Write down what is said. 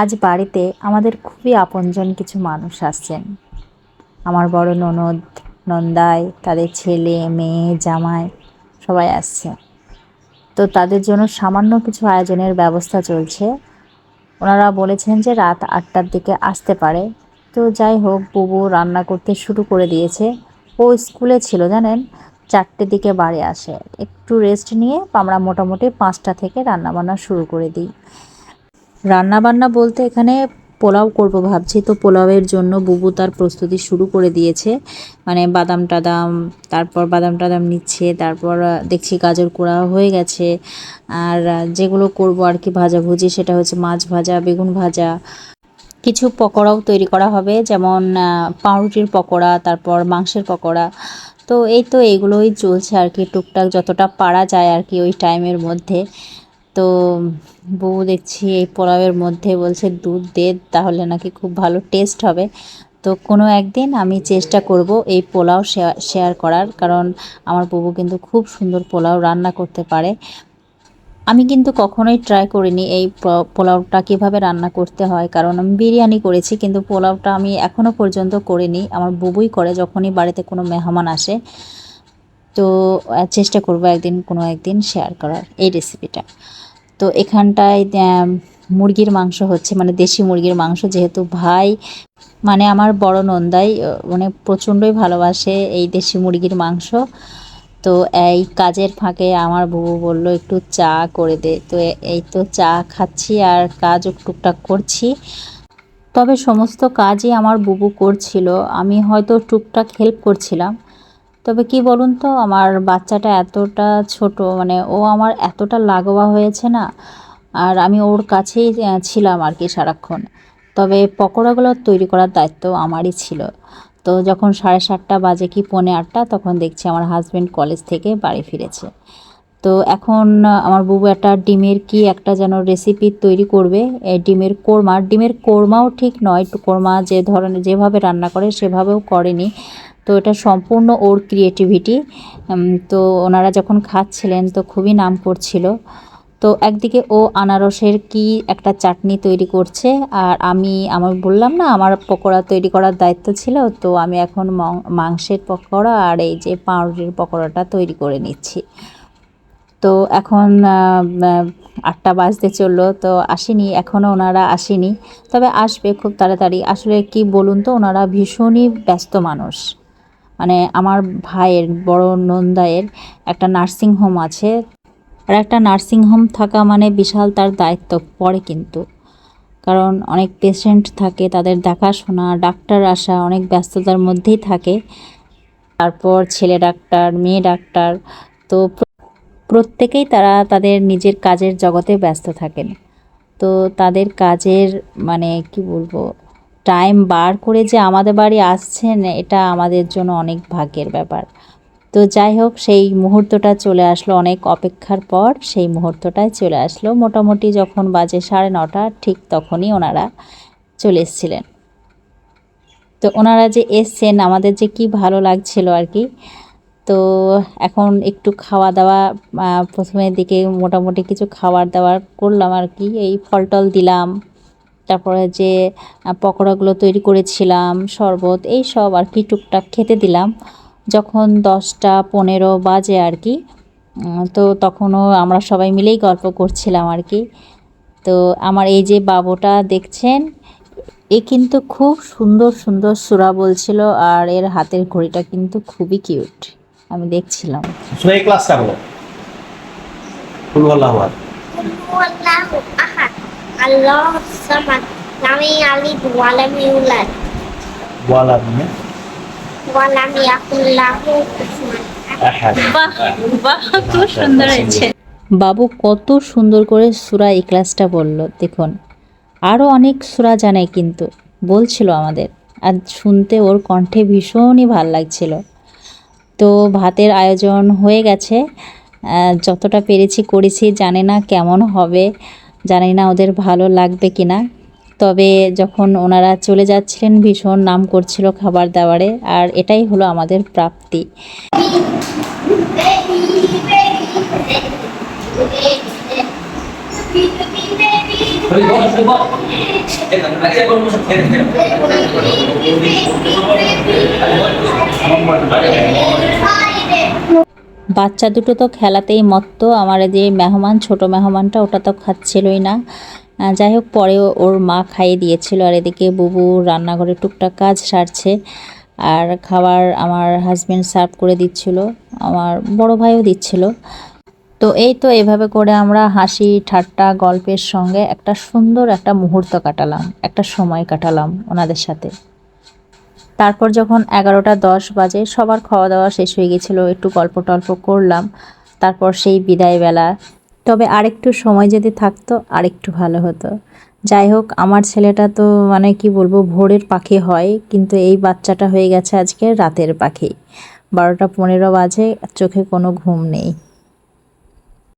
আজ বাড়িতে আমাদের খুবই আপনজন কিছু মানুষ আসছেন। আমার বড় ননদ, নন্দাই, তাদের ছেলে, মেয়ে, জামাই সবাই আসছে। তো তাদের জন্য সামান্য কিছু আয়োজনের ব্যবস্থা চলছে। ওনারা বলেছেন যে রাত আটটার দিকে আসতে পারে। তো যাই হোক, বুবু রান্না করতে শুরু করে দিয়েছে। ও স্কুলে ছিল, জানেন? চারটের দিকে বাড়ি আসে। একটু রেস্ট নিয়ে আমরা মোটামুটি পাঁচটা থেকে রান্নাবান্না শুরু করে দিই। রান্নাবান্না বলতে এখানে পোলাও করব ভাবছি। তো পোলাওয়ের জন্য বুবু তার প্রস্তুতি শুরু করে দিয়েছে। মানে বাদাম টাদাম, তারপর বাদাম টাদাম নিচ্ছে, তারপর দেখছি গাজর কোড়া হয়ে গেছে। আর যেগুলো করব আর কি ভাজাভুজি সেটা হচ্ছে মাছ ভাজা, বেগুন ভাজা। কিছু পকোড়াও তৈরি করা হবে, যেমন পাউরুটির পকোড়া, তারপর মাংসের পকোড়া। তো এই তো এগুলোই চলছে আর কি টুকটাক, যতটা পারা যায় আর কি ওই টাইমের মধ্যে। তো বউ দেখছি এই পোলাওয়ের মধ্যে বলছে দুধ দে, তাহলে নাকি খুব ভালো টেস্ট হবে। তো কোনো একদিন আমি চেষ্টা করব এই পোলাও শেয়ার করার, কারণ আমার বউ কিন্তু খুব সুন্দর পোলাও রান্না করতে পারে। আমি কিন্তু কখনোই ট্রাই করিনি এই পোলাওটা কীভাবে রান্না করতে হয়, কারণ আমি বিরিয়ানি করেছি, কিন্তু পোলাওটা আমি এখনও পর্যন্ত করিনি। আমার বুবুই করে যখনই বাড়িতে কোনো মেহমান আসে। তো চেষ্টা করব একদিন কোনো একদিন শেয়ার করার এই রেসিপিটা তো এখানটায় মুরগির মাংস হচ্ছে মানে দেশি মুরগির মাংস, যেহেতু ভাই মানে আমার বড় নন্দাই মানে প্রচণ্ডই ভালোবাসে এই দেশি মুরগির মাংস। তো এই কাজের ফাঁকে আমার বুবু বলল, একটু চা করে দে। তো এই তো চা খাচ্ছি আর কাজও টুকটাক করছি। তবে সমস্ত কাজই আমার বুবু করছিল। আমি হয়তো টুকটাক হেল্প করছিলাম। তবে কি বলুন তো, আমার বাচ্চাটা এতটা ছোট মানে ও আমার এতটা লাগোয়া হয়েছে না, আর আমি ওর কাছেই ছিলাম আর কি সারাক্ষণ। তবে পকোড়াগুলো তৈরি করার দায়িত্ব আমারই ছিল। তো যখন সাড়ে সাতটা বাজে কি পৌনে আটটা, তখন দেখছি আমার হাজব্যান্ড কলেজ থেকে বাড়ি ফিরেছে। তো এখন আমার বুবু একটা ডিমের কি একটা যেন রেসিপি তৈরি করবে ডিমের কোরমা। ডিমের কোরমাও ঠিক নয় কোরমা যে ধরনের, যেভাবে রান্না করে সেভাবেও করেনি। তো এটা সম্পূর্ণ ওর ক্রিয়েটিভিটি তো ওনারা যখন খাচ্ছিলেন তো খুবই নাম করছিল। তো একদিকে ও আনারসের কি একটা চাটনি তৈরি করছে, আর আমি আমার বললাম না, আমার পকোড়া তৈরি করার দায়িত্ব ছিল, তো আমি এখন মাংসের পকোড়া আর এই যে পাউরুটির পকোড়াটা তৈরি করে নিচ্ছি। তো এখন আটটা বাজতে চলল, তো আসেনি এখনও ওনারা আসেনি, তবে আসবে খুব তাড়াতাড়ি। আসলে কি বলুন তো, ওনারা ভীষণই ব্যস্ত মানুষ। মানে আমার ভাইয়ের, বড় নন্দায়ের একটা নার্সিং হোম আছে। আর একটা নার্সিং হোম থাকা মানে বিশাল তার দায়িত্ব পড়ে কিন্তু। কারণ অনেক পেশেন্ট থাকে, তাদের দেখাশোনা, ডাক্তার আসা অনেক ব্যস্ততার মধ্যেই থাকে। তারপর ছেলে ডাক্তার, মেয়ে ডাক্তার, তো প্রত্যেকেই তারা তাদের নিজের কাজের জগতে ব্যস্ত থাকেন। তো তাদের কাজের মানে কি বলব টাইম বার করে যে আমাদের বাড়ি আসছেন, এটা আমাদের জন্য অনেক ভাগ্যের ব্যাপার। তো যাই হোক, সেই মুহূর্তটা চলে আসলো অনেক অপেক্ষার পর, সেই মুহূর্তটাই চলে আসলো। মোটামুটি যখন বাজে সাড়ে নটা, ঠিক তখনই ওনারা চলে এসেছিলেন। তো ওনারা যে এসছেন, আমাদের যে কি ভালো লাগছিল আর কি। তো এখন একটু খাওয়া দাওয়া প্রথমের দিকে মোটামুটি কিছু খাবার দাবার করলাম আর কি। এই ফল টল দিলাম তারপরে যে পকোড়াগুলো তৈরি করেছিলাম শরবত এই সব আর কি টুকটাক খেতে দিলাম। যখন দশটা পনেরো বাজে আর কি তো তখনও আমরা সবাই মিলেই গল্প করছিলাম আর কি তো আমার এই যে বাবুটা দেখছেন এ কিন্তু খুব সুন্দর সুন্দর সুরা বলছিল আর এর হাতের ঘড়িটা কিন্তু খুবই কিউট। আমি দেখছিলাম। সুরা ক্লাসটা বলো। কুল আল্লাহু আহাদ. আহাদ বাহ বাহ খুব সুন্দর হয়েছে। বাবু কত সুন্দর করে সুরা ইকলাসটা বলল দেখুন। আরও অনেক সুরা জানে কিন্তু বলছিল আমাদের। আর শুনতে ওর কণ্ঠে ভীষণই ভালো লাগছিল। তো ভাতের আয়োজন হয়ে গেছে। যতটা পেরেছি করেছি জানে না কেমন হবে। জানি না ওদের ভালো লাগবে কি না তবে যখন ওনারা চলে যাচ্ছিলেন, ভীষণ নাম করছিল খাবার দাবারে, আর এটাই হলো আমাদের প্রাপ্তি। বাচ্চা দুটো তো খেলাতেই মত্ত, আমার যে মেহমান, ছোট মেহমানটা ওটা তো খাচ্ছিলই না। যাই হোক, পরে ওর মা খাইয়ে দিয়েছিল, আর এদিকে বুবু রান্নাঘরে টুকটাক কাজ সারছে, আর খাবার আমার হাজব্যান্ড সার্ভ করে দিচ্ছিল, আমার বড় ভাইও দিচ্ছিল। তো এই তো এভাবে করে আমরা হাসি, ঠাট্টা, গল্পের সঙ্গে একটা সুন্দর একটা মুহূর্ত কাটালাম, একটা সময় কাটালাম ওনাদের সাথে। তারপর যখন এগারোটা দশ বাজে, সবার খাওয়া দাওয়া শেষ হয়ে গেছিল, একটু গল্প টল্প করলাম, তারপর সেই বিদায়বেলা। তবে আরেকটু সময় যদি থাকতো, আরেকটু ভালো হতো। যাই হোক, আমার ছেলেটা তো মানে কি বলব, ভোরের পাখি হয়, কিন্তু এই বাচ্চাটা হয়ে গেছে আজকে রাতের পাখি। বারোটা পনেরো বাজে, চোখে কোনো ঘুম নেই।